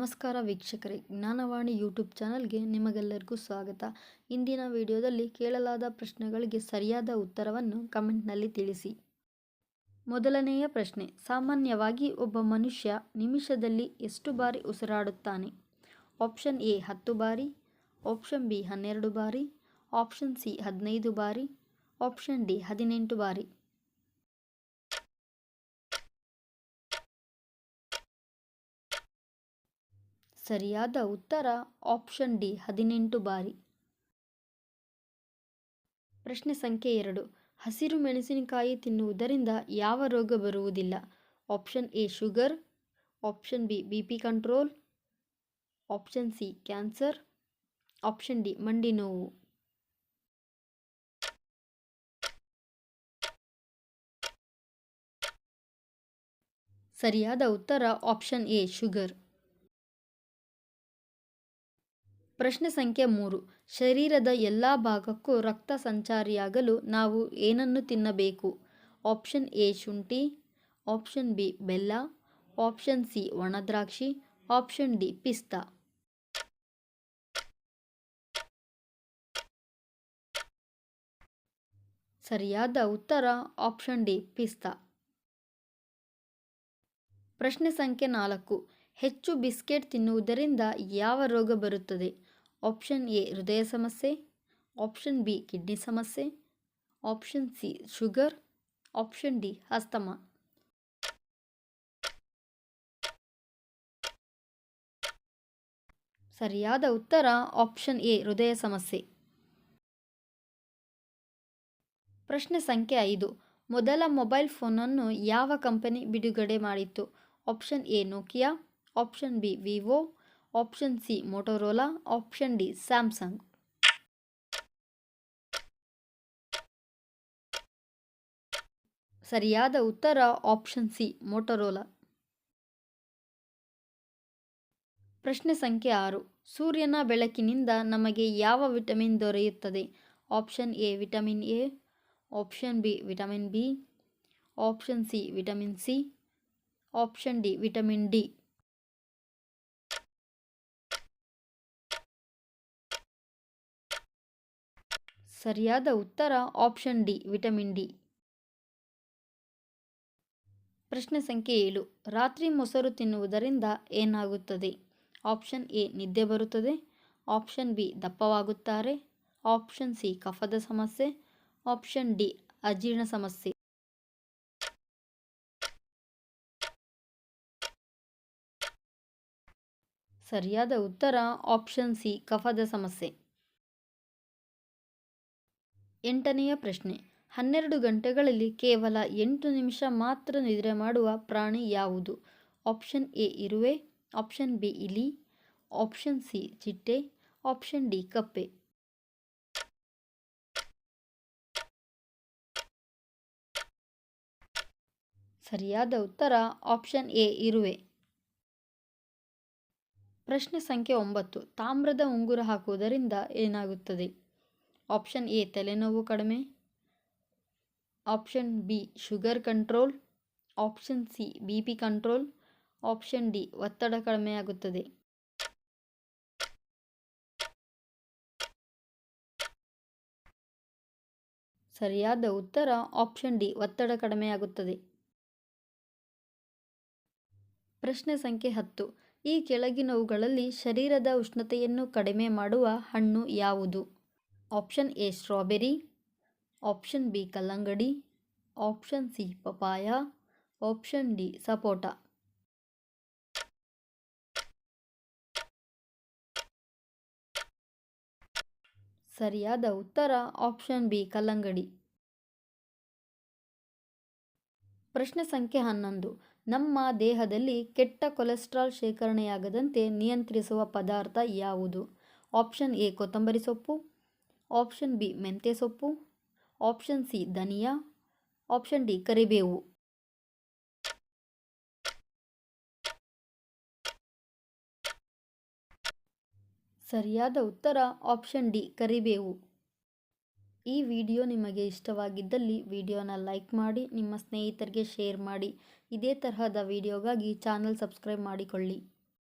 ನಮಸ್ಕಾರ ವೀಕ್ಷಕರೇ, ಜ್ಞಾನವಾಣಿ ಯೂಟ್ಯೂಬ್ ಚಾನಲ್ಗೆ ನಿಮಗೆಲ್ಲರಿಗೂ ಸ್ವಾಗತ. ಇಂದಿನ ವಿಡಿಯೋದಲ್ಲಿ ಕೇಳಲಾದ ಪ್ರಶ್ನೆಗಳಿಗೆ ಸರಿಯಾದ ಉತ್ತರವನ್ನು ಕಮೆಂಟ್ನಲ್ಲಿ ತಿಳಿಸಿ. ಮೊದಲನೆಯ ಪ್ರಶ್ನೆ, ಸಾಮಾನ್ಯವಾಗಿ ಒಬ್ಬ ಮನುಷ್ಯ ನಿಮಿಷದಲ್ಲಿ ಎಷ್ಟು ಬಾರಿ ಉಸಿರಾಡುತ್ತಾನೆ? ಆಪ್ಷನ್ ಎ ಹತ್ತು ಬಾರಿ, ಆಪ್ಷನ್ ಬಿ ಹನ್ನೆರಡು ಬಾರಿ, ಆಪ್ಷನ್ ಸಿ ಹದಿನೈದು ಬಾರಿ, ಆಪ್ಷನ್ ಡಿ ಹದಿನೆಂಟು ಬಾರಿ. ಸರಿಯಾದ ಉತ್ತರ ಆಪ್ಷನ್ ಡಿ, ಹದಿನೆಂಟು ಬಾರಿ. ಪ್ರಶ್ನೆ ಸಂಖ್ಯೆ ಎರಡು, ಹಸಿರು ಮೆಣಸಿನಕಾಯಿ ತಿನ್ನುವುದರಿಂದ ಯಾವ ರೋಗ ಬರುವುದಿಲ್ಲ? Option A, sugar. Option B B P control. Option C, cancer. Option D, ಮಂಡಿ ನೋವು. ಸರಿಯಾದ ಉತ್ತರ ಆಪ್ಷನ್ ಎ, ಶುಗರ್. ಪ್ರಶ್ನೆ ಸಂಖ್ಯೆ ಮೂರು. ಶರೀರದ ಎಲ್ಲ ಭಾಗಕ್ಕೂ ರಕ್ತ ಸಂಚಾರಿಯಾಗಲು ನಾವು ಏನನ್ನು ತಿನ್ನಬೇಕು? ಆಪ್ಷನ್ ಎ ಶುಂಠಿ, ಆಪ್ಷನ್ ಬಿ ಬೆಲ್ಲ, ಆಪ್ಷನ್ ಸಿ ಒಣದ್ರಾಕ್ಷಿ, ಆಪ್ಷನ್ ಡಿ ಪಿಸ್ತಾ. ಸರಿಯಾದ ಉತ್ತರ ಆಪ್ಷನ್ ಡಿ ಪಿಸ್ತಾ. ಪ್ರಶ್ನೆ ಸಂಖ್ಯೆ ನಾಲ್ಕು. ಹೆಚ್ಚು ಬಿಸ್ಕೆಟ್ ತಿನ್ನುವುದರಿಂದ ಯಾವ ರೋಗ ಬರುತ್ತದೆ? ಆಪ್ಷನ್ ಎ ಹೃದಯ ಸಮಸ್ಯೆ ಆಪ್ಷನ್ ಬಿ ಕಿಡ್ನಿ ಸಮಸ್ಯೆ option C sugar option D asthma ಸರಿಯಾದ ಉತ್ತರ ಆಪ್ಷನ್ ಎ ಹೃದಯ ಸಮಸ್ಯೆ. ಪ್ರಶ್ನೆ ಸಂಖ್ಯೆ ಐದು. ಮೊದಲ ಮೊಬೈಲ್ ಫೋನನ್ನು ಯಾವ ಕಂಪನಿ ಬಿಡುಗಡೆ ಮಾಡಿತ್ತು? Option A Nokia option B Vivo option C Motorola option D Samsung ಸರಿಯಾದ ಉತ್ತರ ಆಪ್ಷನ್ ಸಿ ಮೋಟೋರೋಲಾ ಪ್ರಶ್ನೆ ಸಂಖ್ಯೆ ಆರು. ಸೂರ್ಯನ ಬೆಳಕಿನಿಂದ ನಮಗೆ ಯಾವ ವಿಟಮಿನ್ ದೊರೆಯುತ್ತದೆ? Option A vitamin A option B vitamin B option C vitamin C option D vitamin D ಸರಿಯಾದ ಉತ್ತರ ಆಪ್ಷನ್ ಡಿ, ವಿಟಮಿನ್ ಡಿ. ಪ್ರಶ್ನೆ ಸಂಖ್ಯೆ ಏಳು. ರಾತ್ರಿ ಮೊಸರು ತಿನ್ನುವುದರಿಂದ ಏನಾಗುತ್ತದೆ? ಆಪ್ಷನ್ ಎ, ನಿದ್ದೆ ಬರುತ್ತದೆ. ಆಪ್ಷನ್ ಬಿ, ದಪ್ಪವಾಗುತ್ತಾರೆ. ಆಪ್ಷನ್ ಸಿ, ಕಫದ ಸಮಸ್ಯೆ. ಆಪ್ಷನ್ ಡಿ, ಅಜೀರ್ಣ ಸಮಸ್ಯೆ. ಸರಿಯಾದ ಉತ್ತರ ಆಪ್ಷನ್ ಸಿ, ಕಫದ ಸಮಸ್ಯೆ. ಎಂಟನೆಯ ಪ್ರಶ್ನೆ. ಹನ್ನೆರಡು ಗಂಟೆಗಳಲ್ಲಿ ಕೇವಲ ಎಂಟು ನಿಮಿಷ ಮಾತ್ರ ನಿದ್ರೆ ಮಾಡುವ ಪ್ರಾಣಿ ಯಾವುದು? ಆಪ್ಷನ್ ಎ ಇರುವೆ, ಆಪ್ಷನ್ ಬಿ ಇಲಿ, ಆಪ್ಷನ್ ಸಿ ಚಿಟ್ಟೆ, ಆಪ್ಷನ್ ಡಿ ಕಪ್ಪೆ. ಸರಿಯಾದ ಉತ್ತರ ಆಪ್ಷನ್ ಎ ಇರುವೆ. ಪ್ರಶ್ನೆ ಸಂಖ್ಯೆ ಒಂಬತ್ತು. ತಾಮ್ರದ ಉಂಗುರ ಹಾಕುವುದರಿಂದ ಏನಾಗುತ್ತದೆ? ಆಪ್ಷನ್ ಎ ತಲೆನೋವು ಕಡಿಮೆ. Option B sugar control option C B P control option D ಒತ್ತಡ ಕಡಿಮೆಯಾಗುತ್ತದೆ ಸರಿಯಾದ ಉತ್ತರ ಆಪ್ಷನ್ ಡಿ ಒತ್ತಡ ಕಡಿಮೆಯಾಗುತ್ತದೆ ಪ್ರಶ್ನೆ ಸಂಖ್ಯೆ ಹತ್ತು. ಈ ಕೆಳಗಿನವುಗಳಲ್ಲಿ ಶರೀರದ ಉಷ್ಣತೆಯನ್ನು ಕಡಿಮೆ ಮಾಡುವ ಹಣ್ಣು ಯಾವುದು? Option A strawberry option B ಕಲ್ಲಂಗಡಿ option C papaya option D ಸಪೋಟ ಸರಿಯಾದ ಉತ್ತರ ಆಪ್ಷನ್ ಬಿ ಕಲ್ಲಂಗಡಿ ಪ್ರಶ್ನೆ ಸಂಖ್ಯೆ ಹನ್ನೊಂದು. ನಮ್ಮ ದೇಹದಲ್ಲಿ ಕೆಟ್ಟ ಕೊಲೆಸ್ಟ್ರಾಲ್ ಶೇಖರಣೆಯಾಗದಂತೆ ನಿಯಂತ್ರಿಸುವ ಪದಾರ್ಥ ಯಾವುದು? ಆಪ್ಷನ್ ಎ ಕೊತ್ತಂಬರಿ ಸೊಪ್ಪು. ಆಪ್ಷನ್ ಬಿ ಮೆಂತ್ಯ ಸೊಪ್ಪು. ಆಪ್ಷನ್ ಸಿ ಧನಿಯಾ. ಆಪ್ಷನ್ ಡಿ ಕರಿಬೇವು. ಸರಿಯಾದ ಉತ್ತರ ಆಪ್ಷನ್ ಡಿ ಕರಿಬೇವು. ಈ ವಿಡಿಯೋ ನಿಮಗೆ ಇಷ್ಟವಾಗಿದ್ದಲ್ಲಿ ವಿಡಿಯೋನ ಲೈಕ್ ಮಾಡಿ, ನಿಮ್ಮ ಸ್ನೇಹಿತರಿಗೆ ಶೇರ್ ಮಾಡಿ. ಇದೇ ತರಹದ ವಿಡಿಯೋಗಾಗಿ ಚಾನಲ್ ಸಬ್ಸ್ಕ್ರೈಬ್ ಮಾಡಿಕೊಳ್ಳಿ.